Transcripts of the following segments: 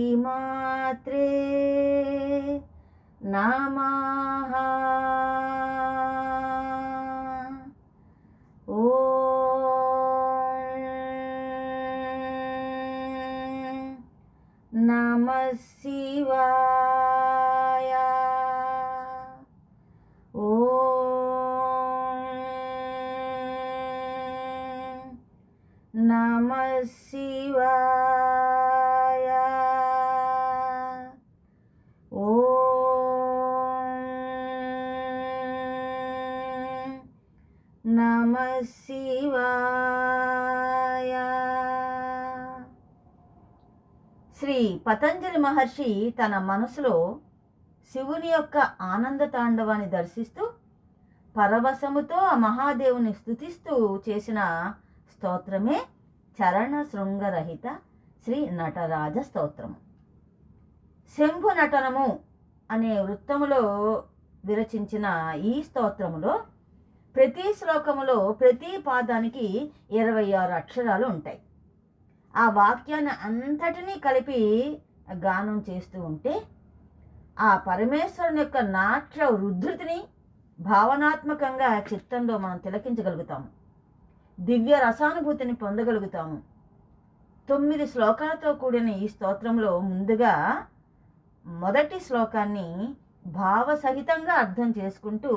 శ్రీమాత్రే నమః ఓం నమ శివాయ నమ శివాయ శ్రీ పతంజలి మహర్షి తన మనసులో శివుని యొక్క ఆనంద తాండవాన్ని దర్శిస్తూ పరవశముతో ఆ మహాదేవుని స్తుతిస్తూ చేసిన స్తోత్రమే చరణ శృంగరహిత శ్రీ నటరాజ స్తోత్రము. శంభు నటనము అనే వృత్తములో విరచించిన ఈ స్తోత్రములో ప్రతి శ్లోకములో ప్రతి పాదానికి ఇరవై ఆరు అక్షరాలు ఉంటాయి. ఆ వాక్యాన్ని అంతటినీ కలిపి గానం చేస్తూ ఉంటే ఆ పరమేశ్వరుని యొక్క నాట్య ఉద్ధృతిని భావనాత్మకంగా చిత్తంలో మనం తిలకించగలుగుతాము. దివ్య రసానుభూతిని పొందగలుగుతాము. తొమ్మిది శ్లోకాలతో కూడిన ఈ స్తోత్రంలో ముందుగా మొదటి శ్లోకాన్ని భావసహితంగా అర్థం చేసుకుంటూ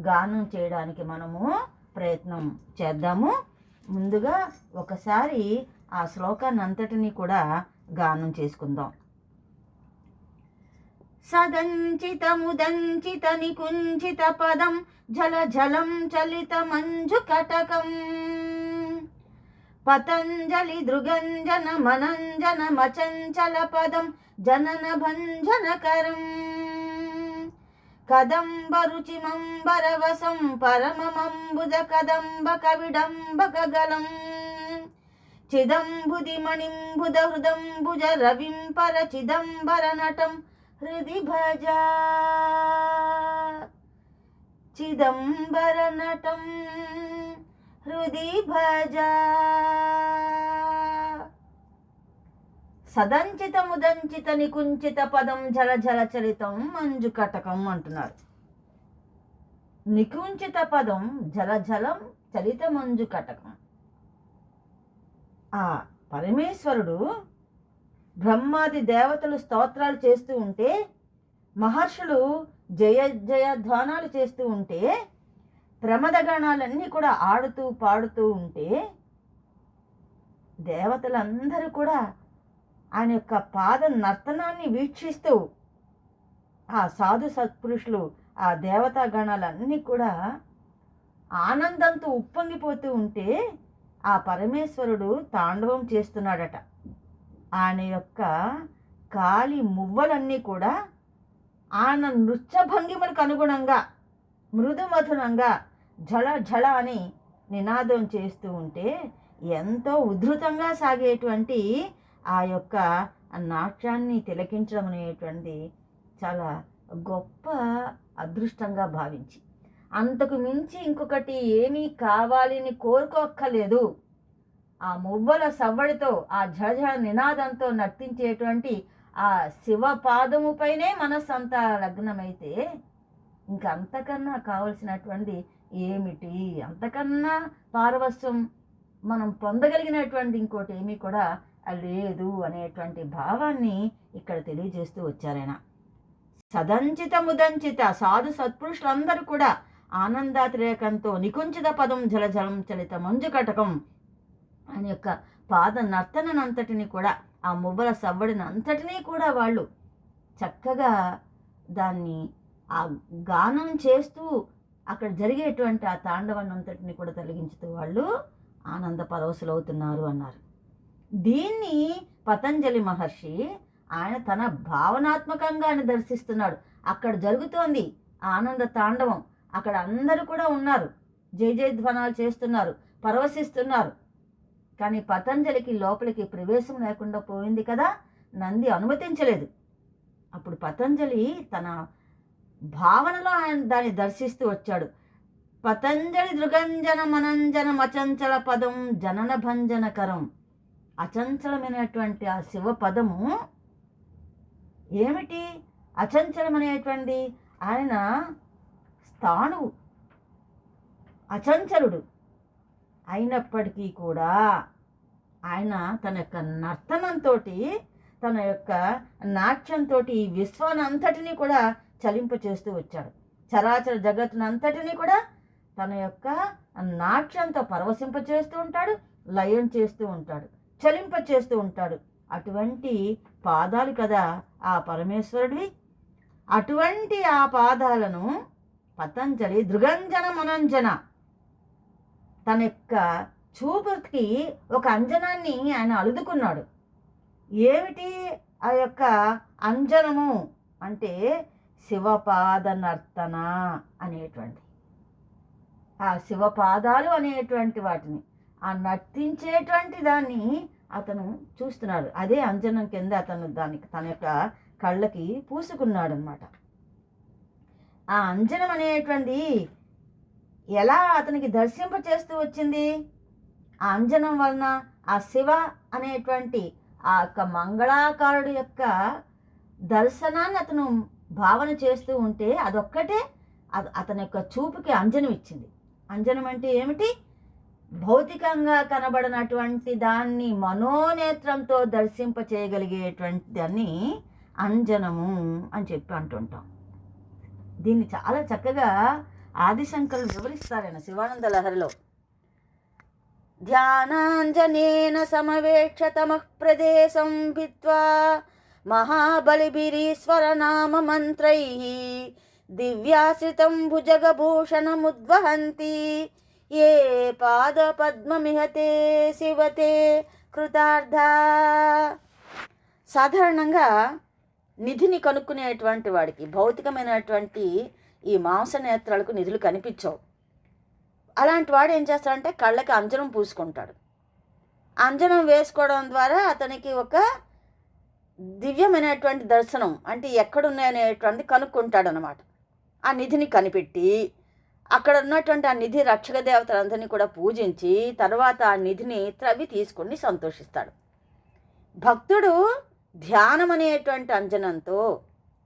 గానం చేయడానికి మనము ప్రయత్నం చేద్దాము. ముందుగా ఒకసారి ఆ శ్లోకాన్ని అంతటినీ కూడా గానం చేసుకుందాం. సదంచితముదంచిత నికుంచిత పదం జల జలం చలిత మంజు కటకం. పతంజలి దృగంజన మనంజన మచంచల పదం జనన భంజనకరం కదంబ రుచిమంబరవసం పరమమంబుజ కదంబ కవిడంబక గలం చిదంబుది హృదంబుజ రవింపర చిదంబర నటం హృది భజ చిదంబర నటం హృది భజ సదంచితముదంచిత నికుంచిత పదం జల జల చలితం మంజు కటకం అంటున్నారు. నికుంచిత పదం జల జలం చలిత మంజు కటకం. ఆ పరమేశ్వరుడు బ్రహ్మాది దేవతలు స్తోత్రాలు చేస్తూ ఉంటే మహర్షులు జయ జయ ధ్వానాలు చేస్తూ ఉంటే ప్రమదగణాలన్నీ కూడా ఆడుతూ పాడుతూ ఉంటే దేవతలందరూ కూడా ఆయన యొక్క పాద నర్తనాన్ని వీక్షిస్తూ ఆ సాధు సత్పురుషులు ఆ దేవతా గణాలన్నీ కూడా ఆనందంతో ఉప్పొంగిపోతూ ఉంటే ఆ పరమేశ్వరుడు తాండవం చేస్తున్నాడట. ఆయన యొక్క కాలి మువ్వలన్నీ కూడా ఆయన నృత్య భంగిమలకు అనుగుణంగా మృదు మధురంగా ఝళ ఝళ అని నినాదం చేస్తూ ఉంటే ఎంతో ఉధృతంగా సాగేటువంటి ఆ యొక్క నాట్యాన్ని తిలకించడం అనేటువంటి చాలా గొప్ప అదృష్టంగా భావించి. అంతకు మించి ఇంకొకటి ఏమీ కావాలని కోరుకోక్కలేదు ఆ మువ్వల సవ్వడితో ఆ ఝళ నినాదంతో నర్తించేటువంటి ఆ శివ పాదముపైనే మనస్సు అంతా లగ్నమైతే ఇంకంతకన్నా కావలసినటువంటి ఏమిటి? అంతకన్నా పారవస్యం మనం పొందగలిగినటువంటి ఇంకోటి ఏమీ కూడా లేదు అనేటువంటి భావాన్ని ఇక్కడ తెలియజేస్తూ వచ్చారాయన. సదంచిత ముదంచిత సాధు సత్పురుషులందరూ కూడా ఆనందాతిరేకంతో నికుంచిత పదం జలజలం చలిత మంజు కటకం ఆయన యొక్క పాద నర్తననంతటిని కూడా ఆ మువ్వల సవ్వడిని అంతటినీ కూడా వాళ్ళు చక్కగా దాన్ని ఆ గానం చేస్తూ అక్కడ జరిగేటువంటి ఆ తాండవాన్ని అంతటిని కూడా తొలగించుతూ వాళ్ళు ఆనంద పరవశులవుతున్నారు అన్నారు. దీన్ని పతంజలి మహర్షి ఆయన తన భావనాత్మకంగా ఆయన దర్శిస్తున్నాడు. అక్కడ జరుగుతోంది ఆనంద తాండవం. అక్కడ అందరూ కూడా ఉన్నారు. జయ జయధ్వనాలు చేస్తున్నారు పరవశిస్తున్నారు. కానీ పతంజలికి లోపలికి ప్రవేశం లేకుండా పోయింది కదా? నంది అనుమతించలేదు. అప్పుడు పతంజలి తన భావనలో ఆయన దాన్ని దర్శిస్తూ వచ్చాడు. పతంజలి దృగంజన మనంజన మచంచల పదం జనన భంజనకరం. అచంచలమైనటువంటి ఆ శివపదము ఏమిటి? అచంచలమైనటువంటి ఆయన స్థాణువు అచంచలుడు అయినప్పటికీ కూడా ఆయన తన యొక్క నర్తనంతో తన యొక్క నాట్యంతో ఈ విశ్వాన్ని అంతటినీ కూడా చలింప చేస్తూ వచ్చాడు. చరాచర జగత్తునంతటినీ కూడా తన యొక్క నాట్యంతో పరవశింప చేస్తూ ఉంటాడు లయం చేస్తూ ఉంటాడు. చలింప చేస్తూ ఉంటాడు. అటువంటి పాదాలు కదా ఆ పరమేశ్వరుడివి. అటువంటి ఆ పాదాలను పతంజలి దృగంజన మనంజన తన యొక్క చూపుకి ఒక అంజనాన్ని ఆయన అలుదుకున్నాడు. ఏమిటి ఆ యొక్క అంజనము? అంటే శివపాద నర్తన అనేటువంటి ఆ శివపాదాలు అనేటువంటి వాటిని ఆ నర్తించేటువంటి దాన్ని అతను చూస్తున్నాడు. అదే అంజనం కింద అతను దానికి తన యొక్క కళ్ళకి పూసుకున్నాడు అనమాట ఆ అంజనం అనేటువంటి ఎలా అతనికి దర్శింప చేస్తూ వచ్చింది? ఆ అంజనం వలన ఆ శివ అనేటువంటి ఆ యొక్క మంగళాకారుడు యొక్క దర్శనాన్ని అతను భావన చేస్తూ ఉంటే అదొక్కటే అతని యొక్క చూపుకి అంజనం ఇచ్చింది. అంజనం అంటే ఏమిటి? భౌతికంగా కనబడినటువంటి దాన్ని మనోనేత్రంతో దర్శింప చేయగలిగేటువంటి దాన్ని అంజనము అని చెప్పి అంటుంటాం. దీన్ని చాలా చక్కగా ఆదిశంకరులు వివరిస్తారాయన శివానంద లహరిలో ధ్యానాంజనేన సమవేక్ష తమః ప్రదేశం భిత్వా మహాబలిబిరీశ్వర నామ మంత్రై దివ్యాశ్రితం భుజగభూషణముద్వహంతి. ఏ పాదపద్మమిహతే శివతే కృతార్థ. సాధారణంగా నిధిని కనుక్కునేటువంటి వాడికి భౌతికమైనటువంటి ఈ మాంస నేత్రాలకు నిధులు కనిపించవు. అలాంటి వాడు ఏం చేస్తాడంటే కళ్ళకి అంజనం పూసుకుంటాడు. అంజనం వేసుకోవడం ద్వారా అతనికి ఒక దివ్యమైనటువంటి దర్శనం అంటే ఎక్కడున్నాయనేటువంటి కనుక్కుంటాడు అనమాట ఆ నిధిని కనిపెట్టి అక్కడ ఉన్నటువంటి ఆ నిధి రక్షక దేవతలందరినీ కూడా పూజించి తర్వాత ఆ నిధిని త్రవి తీసుకుని సంతోషిస్తాడు. భక్తుడు ధ్యానం అనేటువంటి అంజనంతో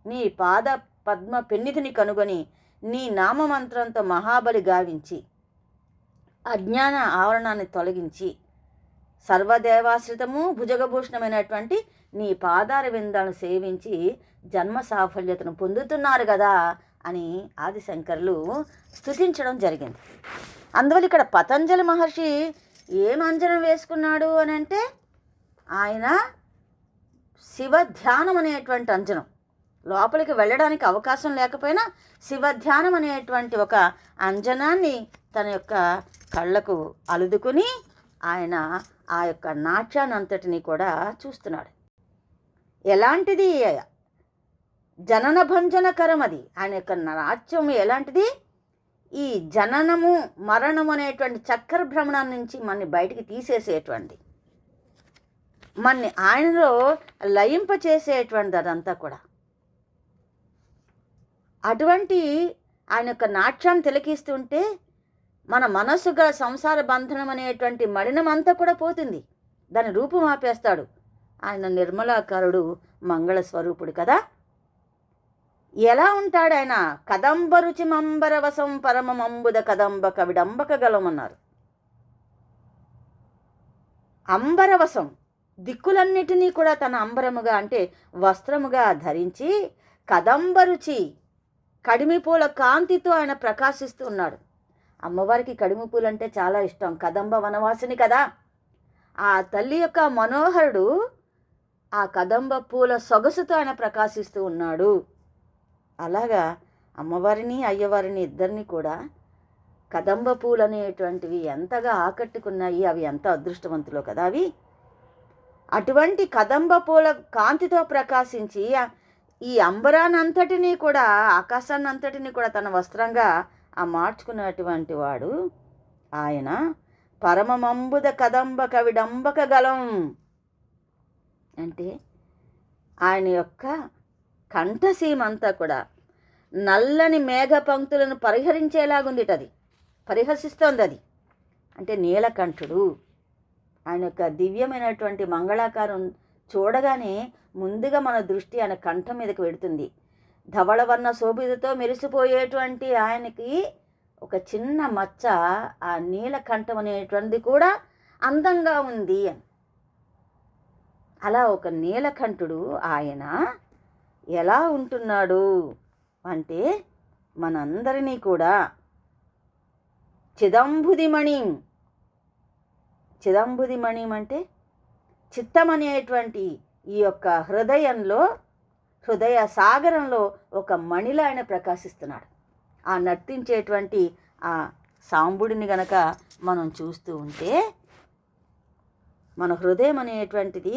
నీ పాద పద్మ పెన్నిధిని కనుగొని నీ నామమంత్రంతో మహాబలి గావించి అజ్ఞాన ఆవరణాన్ని తొలగించి సర్వదేవాశ్రితము భుజగభూషణమైనటువంటి నీ పాదార విందాలను సేవించి జన్మ సాఫల్యతను పొందుతున్నారు కదా. అని ఆదిశంకర్లు స్థుతించడం జరిగింది. అందువల్ల ఇక్కడ పతంజలి మహర్షి ఏం అంజనం వేసుకున్నాడు అని అంటే ఆయన శివ ధ్యానం అనేటువంటి అంజనం. లోపలికి వెళ్ళడానికి అవకాశం లేకపోయినా శివ ధ్యానం అనేటువంటి ఒక అంజనాన్ని తన యొక్క కళ్ళకు అలుదుకుని ఆయన ఆ యొక్క నాట్యాన్ని అంతటిని కూడా చూస్తున్నాడు. ఎలాంటిది జనన భంజనకరం అది ఆయన యొక్క నాట్యం ఎలాంటిది? ఈ జననము మరణము అనేటువంటి చక్ర భ్రమణం నుంచి మనని బయటికి తీసేసేటువంటి మన్ని ఆయనలో లయింప చేసేటువంటిది అదంతా కూడా. అటువంటి ఆయన యొక్క నాట్యాన్ని తిలకిస్తుంటే మన మనసు గల సంసార బంధనం అనేటువంటి మలినమంతా కూడా పోతుంది. దాని రూపం ఆపేస్తాడు ఆయన నిర్మలాకారుడు మంగళ స్వరూపుడు కదా? ఎలా ఉంటాడు ఆయన? కదంబ రుచి మంబరవసం పరమమంబుద కదంబ కవిడంబక గలమన్నారు అంబరవసం దిక్కులన్నిటినీ కూడా తన అంబరముగా అంటే వస్త్రముగా ధరించి కదంబ రుచి కడిమి పూల కాంతితో ఆయన ప్రకాశిస్తూ ఉన్నాడు. అమ్మవారికి కడిమి పూలంటే చాలా ఇష్టం. కదంబ వనవాసిని కదా. ఆ తల్లి యొక్క మనోహరుడు ఆ కదంబ పూల సొగసుతో ఆయన ప్రకాశిస్తూ ఉన్నాడు. అలాగా అమ్మవారిని అయ్యవారిని ఇద్దరిని కూడా కదంబ పూలు అనేటువంటివి ఎంతగా ఆకట్టుకున్నాయి అవి ఎంత అదృష్టవంతులో కదా అవి. అటువంటి కదంబ పూల కాంతితో ప్రకాశించి ఈ అంబరానంతటినీ కూడా ఆకాశాన్నంతటినీ కూడా తన వస్త్రంగా ఆ మార్చుకున్నటువంటి వాడు ఆయన పరమమంబుద కదంబ కవిడంబక గలం అంటే ఆయన యొక్క కంఠసీమ అంతా కూడా నల్లని మేఘ పంక్తులను పరిహరించేలాగుంది అది పరిహసిస్తోంది అది అంటే నీలకంఠుడు ఆయన యొక్క దివ్యమైనటువంటి మంగళాకారం చూడగానే ముందుగా మన దృష్టి ఆయన కంఠం మీదకి వెడుతుంది. ధవళవర్ణ శోభితతో మెరిసిపోయేటువంటి ఆయనకి ఒక చిన్న మచ్చ ఆ నీలకంఠం అనేటువంటిది కూడా అందంగా ఉంది అని. అలా ఒక నీలకంఠుడు ఆయన ఎలా ఉంటున్నాడు? అంటే మనందరినీ కూడా చిదంబుదిమణి. చిదంబుదిమణి అంటే చిత్తం అనేటువంటి ఈ యొక్క హృదయంలో హృదయ సాగరంలో ఒక మణిలా ఆయన ప్రకాశిస్తున్నాడు. ఆ నర్తించేటువంటి ఆ సాంబుడిని గనక మనం చూస్తూ ఉంటే మన హృదయం అనేటువంటిది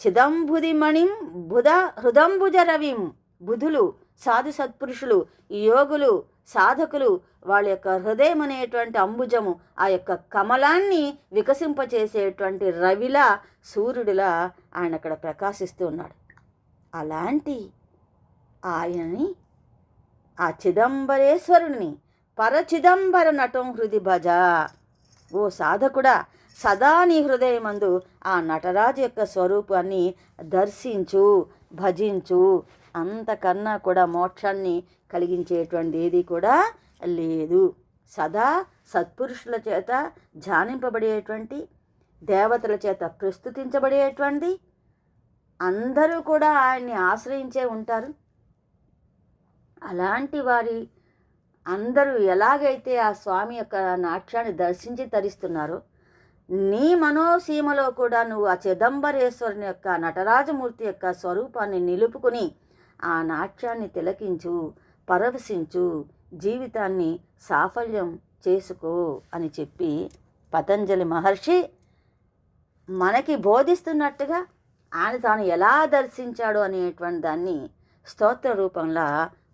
చిదంబుదిమణిం బుధ హృదంబుజ రవిం బుధులు సాధు సత్పురుషులు యోగులు సాధకులు వాళ్ళ యొక్క హృదయం అనేటువంటి అంబుజము ఆ యొక్క కమలాన్ని వికసింపచేసేటువంటి రవిలా సూర్యుడిలా ఆయన అక్కడ ప్రకాశిస్తూ ఉన్నాడు. అలాంటి ఆయనని ఆ చిదంబరేశ్వరుని పరచిదంబర నటం హృది భజ. ఓ సాధకుడా సదా నీ హృదయమందు ఆ నటరాజు యొక్క స్వరూపాన్ని దర్శించు భజించు. అంతకన్నా కూడా మోక్షాన్ని కలిగించేటువంటి ఏది కూడా లేదు. సదా సత్పురుషుల చేత ధ్యానింపబడేటువంటి దేవతల చేత ప్రస్తుతించబడేటువంటి అందరూ కూడా ఆయన్ని ఆశ్రయించే ఉంటారు. అలాంటి వారి అందరూ ఎలాగైతే ఆ స్వామి యొక్క నాట్యాన్ని దర్శించి తరిస్తున్నారో నీ మనోసీమలో కూడా నువ్వు ఆ చిదంబరేశ్వరుని యొక్క నటరాజమూర్తి యొక్క స్వరూపాన్ని నిలుపుకుని ఆ నాట్యాన్ని తిలకించు పరవశించు జీవితాన్ని సాఫల్యం చేసుకో అని చెప్పి పతంజలి మహర్షి మనకి బోధిస్తున్నట్టుగా ఆయన తాను ఎలా దర్శించాడు అనేటువంటి దాన్ని స్తోత్ర రూపంలో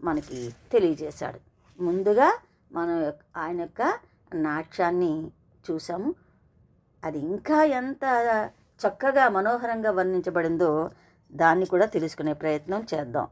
మనకి తెలియజేశాడు. ముందుగా మనం ఆయన యొక్క నాట్యాన్ని చూసాము అది ఇంకా ఎంత చక్కగా మనోహరంగా వర్ణించబడిందో దాన్ని కూడా తెలుసుకునే ప్రయత్నం చేద్దాం.